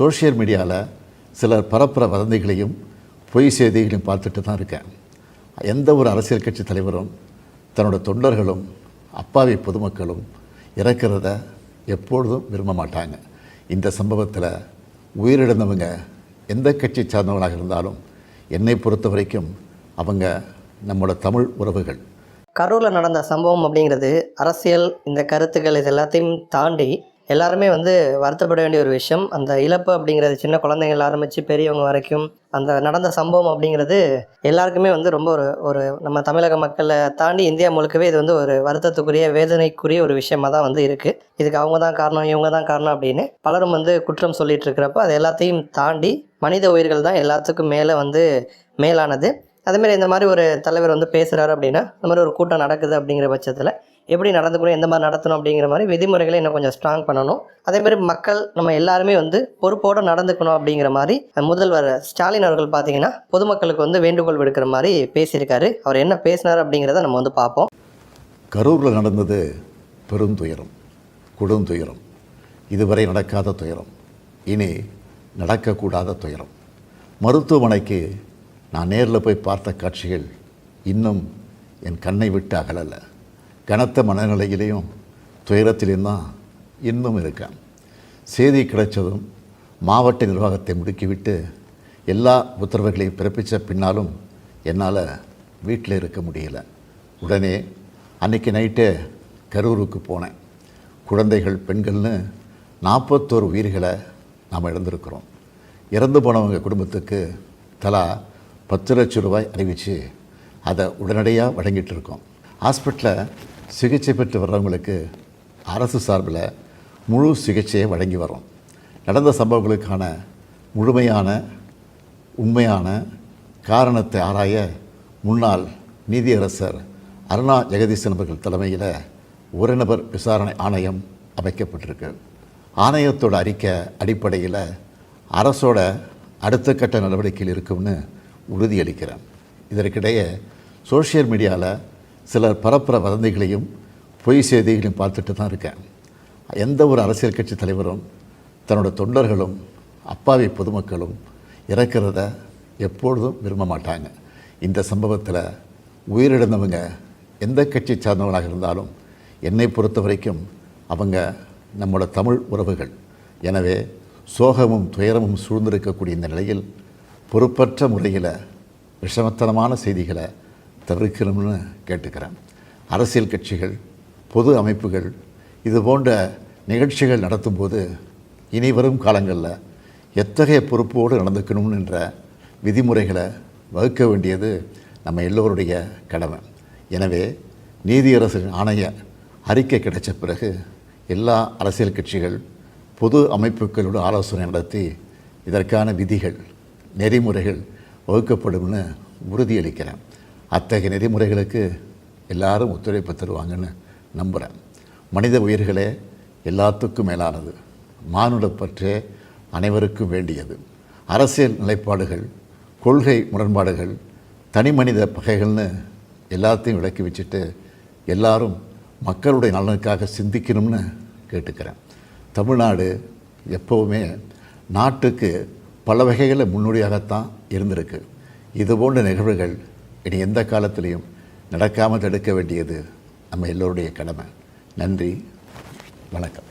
Social மீடியாவில் சிலர் பரப்புகிற வதந்திகளையும் பொய் செய்திகளையும் பார்த்துட்டு தான் இருக்கேன். எந்த ஒரு அரசியல் கட்சி தலைவரும் தன்னோட தொண்டர்களும் அப்பாவி பொதுமக்களும் இறக்கிறத எப்பொழுதும் விரும்ப மாட்டாங்க. இந்த சம்பவத்தில் உயிரிழந்தவங்க எந்த கட்சி சார்ந்தவங்களாக இருந்தாலும் என்னை பொறுத்த வரைக்கும் அவங்க நம்மளோட தமிழ் உறவுகள். கரூரில் நடந்த சம்பவம் அப்படிங்கிறது அரசியல் இந்த கருத்துக்கள் இது எல்லாத்தையும் தாண்டி எல்லாருமே வந்து வருத்தப்பட வேண்டிய ஒரு விஷயம். அந்த இழப்பு அப்படிங்கிறது சின்ன குழந்தைங்கள் ஆரம்பித்து பெரியவங்க வரைக்கும் அந்த நடந்த சம்பவம் அப்படிங்கிறது எல்லாருக்குமே வந்து ரொம்ப ஒரு ஒரு நம்ம தமிழக மக்களை தாண்டி இந்தியா முழுக்கவே இது வந்து ஒரு வருத்தத்துக்குரிய வேதனைக்குரிய ஒரு விஷயமாக தான் வந்து இருக்குது இதுக்கு அவங்க தான் காரணம் இவங்க தான் காரணம் அப்படின்னு பலரும் வந்து குற்றம் சொல்லிட்டு இருக்கிறப்ப அது எல்லாத்தையும் தாண்டி மனித உயிர்கள் தான் எல்லாத்துக்கும் மேலே வந்து மேலானது. அதேமாதிரி இந்த மாதிரி ஒரு தலைவர் வந்து பேசுகிறாரு அப்படின்னா இந்த மாதிரி ஒரு கூட்டம் நடக்குது அப்படிங்கிற பட்சத்தில் எப்படி நடந்துக்கணும் எந்த மாதிரி நடத்தணும் அப்படிங்கிற மாதிரி விதிமுறைகளை இன்னும் கொஞ்சம் ஸ்ட்ராங் பண்ணணும். அதேமாதிரி மக்கள் நம்ம எல்லாருமே வந்து பொறுப்போடு நடந்துக்கணும் அப்படிங்கிற மாதிரி முதல்வர் ஸ்டாலின் அவர்கள் பார்த்தீங்கன்னா பொதுமக்களுக்கு வந்து வேண்டுகோள் விடுக்கிற மாதிரி பேசியிருக்காரு. அவர் என்ன பேசினார் அப்படிங்கிறத நம்ம வந்து பார்ப்போம். கரூரில் நடந்தது பெருந்துயரம் கொடுந்துயரம் இதுவரை நடக்காத துயரம் இனி நடக்கக்கூடாத துயரம். மருத்துவமனைக்கு நான் நேரில் போய் பார்த்த காட்சிகள் இன்னும் என் கண்ணை விட்டு அகலலை. கனத்த மனநிலையிலையும் துயரத்திலையும் தான் இன்னும் இருக்கேன். செய்தி கிடைச்சதும் மாவட்ட நிர்வாகத்தை முடுக்கிவிட்டு எல்லா உத்தரவுகளையும் பிறப்பித்த பின்னாலும் என்னால் வீட்டில் இருக்க முடியல. உடனே அன்றைக்கி நைட்டே கரூருக்கு போனேன். குழந்தைகள் பெண்கள்னு நாற்பத்தோரு உயிர்களை நாம் இழந்திருக்கிறோம். இறந்து போனவங்க குடும்பத்துக்கு தலா பத்து லட்சம் ரூபாய் அறிவித்து அதை உடனடியாக வழங்கிட்டு இருக்கோம் ஹாஸ்பிட்டலில் சிகிச்சை பெற்று வர்றவங்களுக்கு அரசு சார்பில் முழு சிகிச்சையை வழங்கி வரோம் நடந்த சம்பவங்களுக்கான முழுமையான உண்மையான காரணத்தை ஆராய முன்னாள் நீதியரசர் அருணா ஜெகதீசன் அவர்கள் தலைமையில் ஒரு நபர் விசாரணை ஆணையம் அமைக்கப்பட்டிருக்கு. ஆணையத்தோட அறிக்கை அடிப்படையில் அரசோட அடுத்த கட்ட நடவடிக்கையில் இருக்கும்னு உறுதியளிக்கிறேன் இதற்கிடையே சோஷியல் மீடியாவில் சிலர் பரப்புகிற வதந்திகளையும் பொய் செய்திகளையும் பார்த்துட்டு தான் இருக்கேன். எந்த ஒரு அரசியல் கட்சி தலைவரும் தன்னோட தொண்டர்களும் அப்பாவி பொதுமக்களும் இறக்கிறத எப்பொழுதும் விரும்ப மாட்டாங்க. இந்த சம்பவத்தில் உயிரிழந்தவங்க எந்த கட்சி சார்ந்தவங்களாக இருந்தாலும் என்னை பொறுத்த வரைக்கும் அவங்க நம்மளோட தமிழ் உறவுகள். எனவே சோகமும் துயரமும் சூழ்ந்திருக்கக்கூடிய இந்த நிலையில் பொறுப்பற்ற முறையில் விஷமத்தனமான செய்திகளை தவிர்க்கணும்னு கேட்டுக்கிறேன். அரசியல் கட்சிகள் பொது அமைப்புகள் இது போன்ற நிகழ்ச்சிகள் நடத்தும்போது இனி வரும் காலங்களில் எத்தகைய பொறுப்போடு நடந்துக்கணும்ன்ற விதிமுறைகளை வகுக்க வேண்டியது நம்ம எல்லோருடைய கடமை. எனவே நீதியரசு ஆணைய அறிக்கை கிடைச்ச பிறகு எல்லா அரசியல் கட்சிகள் பொது அமைப்புகளோடு ஆலோசனை நடத்தி இதற்கான விதிகள் நெறிமுறைகள் வகுக்கப்படும்னு உறுதியளிக்கிறேன். அத்தகைய நெறிமுறைகளுக்கு எல்லாரும் ஒத்துழைப்பு தருவாங்கன்னு நம்புகிறேன் மனித உயிர்களே எல்லாத்துக்கும் மேலானது. மானுடப்பற்றே அனைவருக்கும் வேண்டியது. அரசியல் நிலைப்பாடுகள் கொள்கை முரண்பாடுகள் தனி மனித பகைகள்னு எல்லாத்தையும் விளக்கி வச்சுட்டு எல்லாரும் மக்களுடைய நலனுக்காக சிந்திக்கணும்னு கேட்டுக்கிறேன். தமிழ்நாடு எப்போவுமே நாட்டுக்கு பல வகைகளில் முன்னோடியாகத்தான் இருந்திருக்கு. இது போன்ற நிகழ்வுகள் இனி எந்த காலத்திலையும் நடக்காமல் தடுக்க வேண்டியது நம்ம எல்லோருடைய கடமை. நன்றி. வணக்கம்.